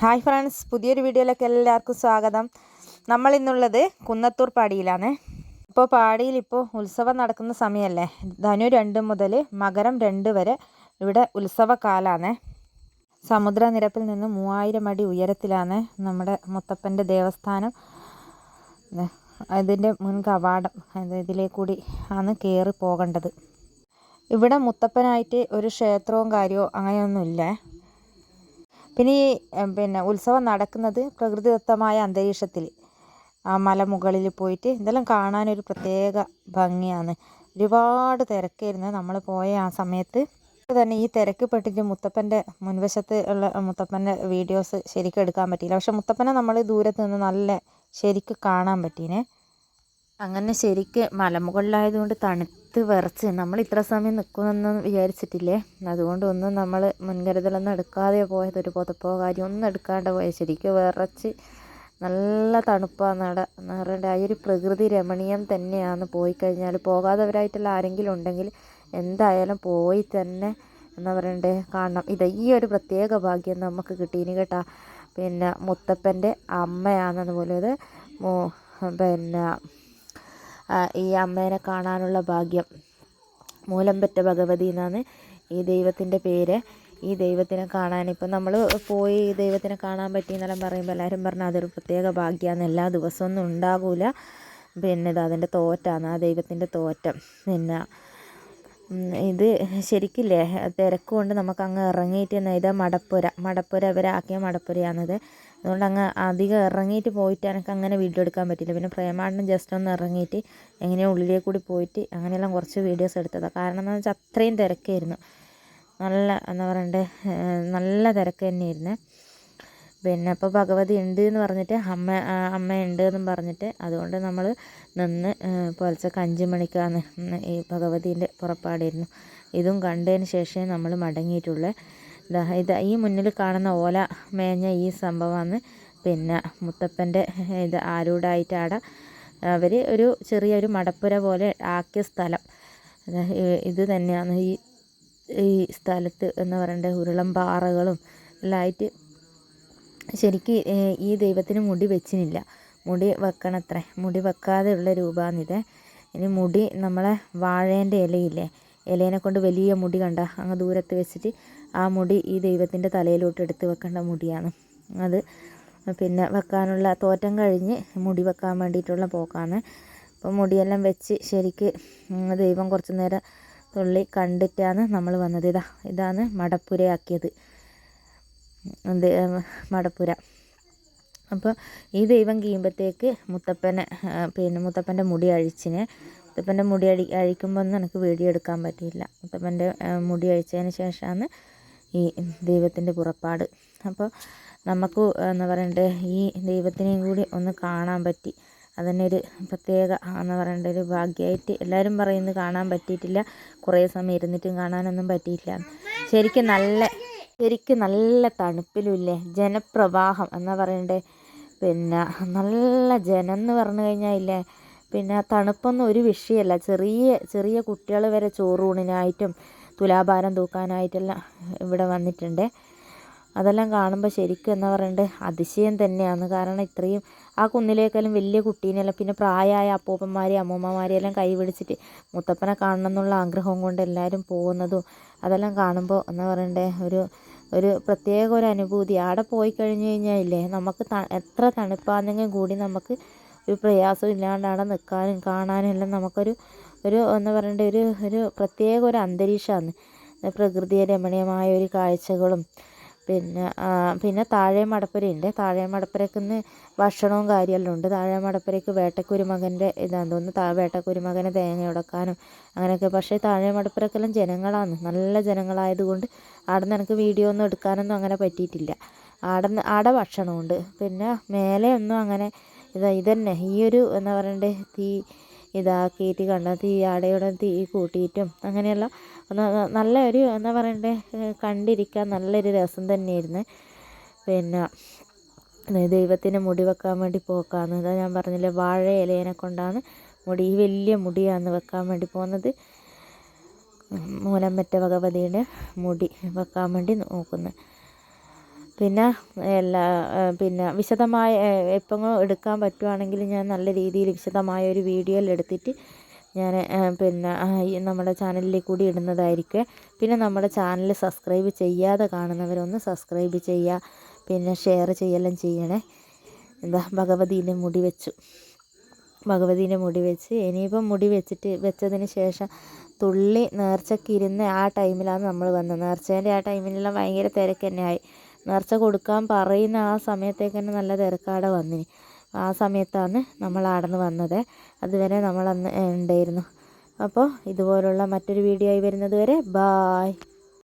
Hi friends പുതിയൊരു വീഡിയോയിലേക്ക് എല്ലാവർക്കും സ്വാഗതം. നമ്മൾ ഇന്നുള്ളത് കുന്നത്തൂർ പാടിയിലാണ്. ഇപ്പോൾ പാടിയിൽ ഇപ്പോൾ ഉത്സവം നടക്കുന്ന സമയമല്ലേ? ധനു രണ്ട് മുതൽ മകരം രണ്ട് വരെ ഇവിടെ ഉത്സവകാലമാണ് സമുദ്രനിരപ്പിൽ നിന്ന് മൂവായിരം അടി ഉയരത്തിലാണ് നമ്മുടെ മുത്തപ്പന്റെ ദേവസ്ഥാനം. അതിന്റെ മുൻ കവാടം ഇതിലേ കൂടി ആണ് കയറി പോകേണ്ടത്. ഇവിടെ മുത്തപ്പനായിട്ട് ഒരു ക്ഷേത്രവും കാര്യമോ അങ്ങനെയൊന്നുമില്ലേ. പിന്നെ ഈ പിന്നെ ഉത്സവം നടക്കുന്നത് പ്രകൃതിദത്തമായ അന്തരീക്ഷത്തിൽ. ആ മലമുകളിൽ പോയിട്ട് ഇതെല്ലാം കാണാനൊരു പ്രത്യേക ഭംഗിയാണ്. ഒരുപാട് തിരക്കായിരുന്നു നമ്മൾ പോയ ആ സമയത്ത്. തന്നെ ഈ തിരക്ക് പെട്ടിട്ട് മുത്തപ്പന്റെ മുൻവശത്ത് ഉള്ള മുത്തപ്പന്റെ വീഡിയോസ് ശരിക്കും എടുക്കാൻ പറ്റിയില്ല. പക്ഷെ മുത്തപ്പനെ നമ്മൾ ദൂരത്ത് നിന്ന് നല്ല ശരിക്ക് കാണാൻ പറ്റീനെ. അങ്ങനെ ശരിക്ക് മലമുകളിലായതുകൊണ്ട് തണുത്ത് വിറച്ച്. നമ്മൾ ഇത്ര സമയം നിൽക്കുമെന്നൊന്നും വിചാരിച്ചിട്ടില്ലേ? അതുകൊണ്ട് ഒന്നും നമ്മൾ മുൻകരുതലൊന്നും എടുക്കാതെ പോയത് ഒരു പുതപ്പോ കാര്യം ഒന്നും എടുക്കാണ്ട് പോയത്. ശരിക്കും വിറച്ച് നല്ല തണുപ്പാണ് അവിടെ നിറേണ്ട ആ ഒരു പ്രകൃതി രമണീയം തന്നെയാണ് പോയി കഴിഞ്ഞാൽ പോകാത്തവരായിട്ടുള്ള ആരെങ്കിലും ഉണ്ടെങ്കിൽ എന്തായാലും പോയി തന്നെ എന്താ പറയണ്ടേ. കാണണം ഇത് ഈ ഒരു പ്രത്യേക ഭാഗ്യം നമുക്ക് കിട്ടീന് കേട്ടാ. പിന്നെ മുത്തപ്പന്റെ അമ്മയാണെന്ന് പോലെ ഇത് പിന്നെ ഈ അമ്മേനെ കാണാനുള്ള ഭാഗ്യം. മൂലംപെറ്റ ഭഗവതി എന്നാണ് ഈ ദൈവത്തിന്റെ പേര്. ഈ ദൈവത്തിനെ കാണാൻ ഇപ്പം നമ്മൾ പോയി ഈ ദൈവത്തിനെ കാണാൻ പറ്റിയെന്നെല്ലാം പറയുമ്പോൾ എല്ലാവരും പറഞ്ഞാൽ അതൊരു പ്രത്യേക ഭാഗ്യമാണ് എല്ലാ ദിവസമൊന്നും ഉണ്ടാകില്ല പിന്നെ ഇത് അതിന്റെ തോറ്റാണ് ആ ദൈവത്തിന്റെ തോറ്റം. പിന്നെ ഇത് ശരിക്കില്ലേ? തിരക്ക് കൊണ്ട് നമുക്ക് അങ്ങ് ഇറങ്ങിയിട്ട് ഇത് മടപ്പുര. മടപ്പുര ഇവരാക്കിയ മടപ്പുരയാണിത്. അതുകൊണ്ട് അങ്ങ് അധികം ഇറങ്ങിയിട്ട് പോയിട്ട് എനിക്ക് അങ്ങനെ വീഡിയോ എടുക്കാൻ പറ്റില്ല. പിന്നെ പ്രേമാടനം ജസ്റ്റ് ഒന്ന് ഇറങ്ങിയിട്ട് എങ്ങനെയോ ഉള്ളിലേ കൂടി പോയിട്ട് അങ്ങനെയെല്ലാം കുറച്ച് വീഡിയോസ് എടുത്തതാണ് കാരണം എന്താണെന്ന് വെച്ചാൽ അത്രയും തിരക്കായിരുന്നു. നല്ല എന്താ പറയണ്ടേ നല്ല തിരക്ക് തന്നെയായിരുന്നു. പിന്നെ അപ്പോൾ ഭഗവതി ഉണ്ട് എന്ന് പറഞ്ഞിട്ട് അമ്മ അമ്മ ഉണ്ട് എന്നും പറഞ്ഞിട്ട് അതുകൊണ്ട് നമ്മൾ നിന്ന് പോലത്തെ അഞ്ച് മണിക്കാണ് ഈ ഭഗവതിന്റെ പുറപ്പാടായിരുന്നു. ഇതും കണ്ടതിന് ശേഷമേ നമ്മൾ മടങ്ങിയിട്ടുള്ളൂ. ഇത് ഈ മുന്നിൽ കാണുന്ന ഓല മേഞ്ഞ ഈ സംഭവമാണ്. പിന്നെ മുത്തപ്പന്റെ ഇത് ആരൂടായിട്ടാണ്. അവർ ഒരു ചെറിയൊരു മടപ്പുര പോലെ ആക്കിയ സ്ഥലം. ഇത് തന്നെയാണ്. ഈ ഈ സ്ഥലത്ത് എന്ന് പറയേണ്ട ഉരുളം പാറകളും എല്ലാം ആയിട്ട് ശരിക്ക് ഈ ദൈവത്തിന് മുടി വെച്ചിനില്ല. മുടി വെക്കണത്രേ. മുടി വെക്കാതെയുള്ള രൂപമാണിത്. ഇനി മുടി നമ്മളെ വാഴേന്റെ ഇലയില്ലേ ഇലേനെ കൊണ്ട് വലിയ മുടി കണ്ട അങ്ങ് ദൂരത്ത് വെച്ചിട്ട് ആ മുടി ഈ ദൈവത്തിന്റെ തലയിലോട്ട് എടുത്ത് വെക്കേണ്ട മുടിയാണ്. അത് പിന്നെ വെക്കാനുള്ള തോറ്റം കഴിഞ്ഞ് മുടി വെക്കാൻ വേണ്ടിയിട്ടുള്ള പോക്കാണ്. അപ്പോൾ മുടിയെല്ലാം വെച്ച് ശരിക്ക് ദൈവം കുറച്ച് നേരം തുള്ളി കണ്ടിട്ടാണ് നമ്മൾ വന്നത്. ഇതാ ഇതാണ് മടപ്പുരയാക്കിയത്. മടപ്പുര. അപ്പോൾ ഈ ദൈവം കീയുമ്പോഴത്തേക്ക് മുത്തപ്പനെ പിന്നെ മുത്തപ്പന്റെ മുടി അഴിച്ചിന് മുത്തപ്പന്റെ മുടി അഴി അഴിക്കുമ്പോൾ എനിക്ക് വീഡിയോ എടുക്കാൻ പറ്റിയില്ല. മുത്തപ്പന്റെ മുടി അഴിച്ചതിന് ശേഷമാണ് ഈ ദൈവത്തിന്റെ പുറപ്പാട്. അപ്പോൾ നമുക്ക് എന്താ പറയണ്ടേ ഈ ദൈവത്തിനെയും കൂടി ഒന്ന് കാണാൻ പറ്റി. അതന്നെ ഒരു പ്രത്യേക എന്ന് പറയേണ്ട ഒരു ഭാഗ്യമായിട്ട് എല്ലാവരും പറയുന്നത് കാണാൻ പറ്റിയിട്ടില്ല. കുറേ സമയം ഇരുന്നിട്ടും കാണാനൊന്നും പറ്റിയില്ല. ശരിക്കും നല്ല ശരിക്കും നല്ല തണുപ്പിലുമില്ലേ ജനപ്രവാഹം എന്നാ പറയണ്ടേ? പിന്നെ നല്ല ജനം എന്ന് പറഞ്ഞു കഴിഞ്ഞാൽ ഇല്ലേ? പിന്നെ തണുപ്പൊന്നും ഒരു വിഷയമല്ല ചെറിയ ചെറിയ കുട്ടികൾ വരെ ചോറൂണിനായിട്ടും തുലാഭാരം തൂക്കാനായിട്ടെല്ലാം ഇവിടെ വന്നിട്ടുണ്ട്. അതെല്ലാം കാണുമ്പോൾ ശരിക്കും എന്ന് പറയുന്നത് അതിശയം തന്നെയാണ്. കാരണം ഇത്രയും ആ കുന്നിലേക്കെല്ലാം വലിയ കുട്ടീനെല്ലാം പിന്നെ പ്രായമായ അപ്പൂപ്പന്മാരെ അമ്മൂമ്മമാരെയും എല്ലാം കൈ പിടിച്ചിട്ട് മുത്തപ്പനെ കാണണം എന്നുള്ള ആഗ്രഹം കൊണ്ട് എല്ലാവരും പോകുന്നതും അതെല്ലാം കാണുമ്പോൾ എന്ന് പറയണ്ടേ ഒരു ഒരു പ്രത്യേക ഒരു അനുഭൂതി. അവിടെ പോയി കഴിഞ്ഞു കഴിഞ്ഞാൽ ഇല്ലേ നമുക്ക് എത്ര തണുപ്പാണെങ്കിൽ കൂടി നമുക്ക് ഒരു പ്രയാസം ഇല്ലാണ്ട് നിൽക്കാനും കാണാനും എല്ലാം നമുക്കൊരു ഒരു എന്താ പറയണ്ടേ ഒരു ഒരു പ്രത്യേക ഒരു അന്തരീക്ഷമാണ്. പ്രകൃതിയെ രമണീയമായ ഒരു കാഴ്ചകളും പിന്നെ പിന്നെ താഴെ മടപ്പുരയുണ്ട് താഴെ മടപ്പുരക്കുന്ന് ഭക്ഷണവും കാര്യമെല്ലാം ഉണ്ട്. താഴെ മടപ്പുരയ്ക്ക് വേട്ടക്കുരുമകന്റെ ഇതാന്ന് തോന്നുന്നു. താ വേട്ടക്കുരുമകനെ തേങ്ങ ഉടക്കാനും അങ്ങനെയൊക്കെ. പക്ഷേ താഴെ മടപ്പുരക്കെല്ലാം ജനങ്ങളാണ്. നല്ല ജനങ്ങളായതുകൊണ്ട് അവിടെ നിന്ന് എനിക്ക് വീഡിയോ ഒന്നും എടുക്കാനൊന്നും അങ്ങനെ പറ്റിയിട്ടില്ല. ആടെ ആടെ ഭക്ഷണമുണ്ട്. പിന്നെ മേലെ ഒന്നും അങ്ങനെ ഇതാ ഇതന്നെ. ഈ ഒരു എന്താ പറയണ്ടേ തീ ഇതാക്കിയിട്ട് കണ്ട? തീ ആടയുടെ തീ കൂട്ടിയിട്ടും അങ്ങനെയുള്ള നല്ല ഒരു എന്താ പറയണ്ടേ കണ്ടിരിക്കാൻ നല്ലൊരു രസം തന്നെയായിരുന്നു. പിന്നെ ദൈവത്തിന് മുടി വെക്കാൻ വേണ്ടി പോക്കാന്ന്. അതാ ഞാൻ പറഞ്ഞില്ലേ വാഴ ഇലേനെ കൊണ്ടാണ് മുടി ഈ വലിയ മുടിയാണ് വെക്കാൻ വേണ്ടി പോകുന്നത് മൂലം മറ്റ ഭഗവതിയുടെ മുടി വെക്കാൻ വേണ്ടി നോക്കുന്നത് പിന്നെ എല്ലാ പിന്നെ വിശദമായ എപ്പോൾ എടുക്കാൻ പറ്റുവാണെങ്കിൽ ഞാൻ നല്ല രീതിയിൽ വിശദമായ ഒരു വീഡിയോയിൽ എടുത്തിട്ട് ഞാൻ പിന്നെ നമ്മുടെ ചാനലിൽ കൂടി ഇടുന്നതായിരിക്കും. പിന്നെ നമ്മുടെ ചാനൽ സബ്സ്ക്രൈബ് ചെയ്യാതെ കാണുന്നവരൊന്ന് സബ്സ്ക്രൈബ് ചെയ്യുക പിന്നെ ഷെയർ ചെയ്യെല്ലാം ചെയ്യണേ. എന്താ ഭഗവതീന്റെ മുടി വെച്ചു. ഭഗവതീന്റെ മുടി വെച്ച്. ഇനിയിപ്പം മുടി വെച്ചിട്ട് വെച്ചതിന് ശേഷം തുള്ളി നേർച്ചക്കിരുന്ന് ആ ടൈമിലാണ് നമ്മൾ വന്നത്. നേർച്ചേന്റെ ആ ടൈമിലെല്ലാം ഭയങ്കര തിരക്ക് തന്നെയായി നേർച്ച കൊടുക്കാൻ പറയുന്ന ആ സമയത്തേക്ക് തന്നെ നല്ല തിരക്കാടെ വന്നിന്. ആ സമയത്താണ് നമ്മൾ ആടന്ന് വന്നത്. അതുവരെ നമ്മൾ അന്ന് ഉണ്ടായിരുന്നു. അപ്പോൾ ഇതുപോലുള്ള മറ്റൊരു വീഡിയോ ആയി വരുന്നത് വരെ ബായ്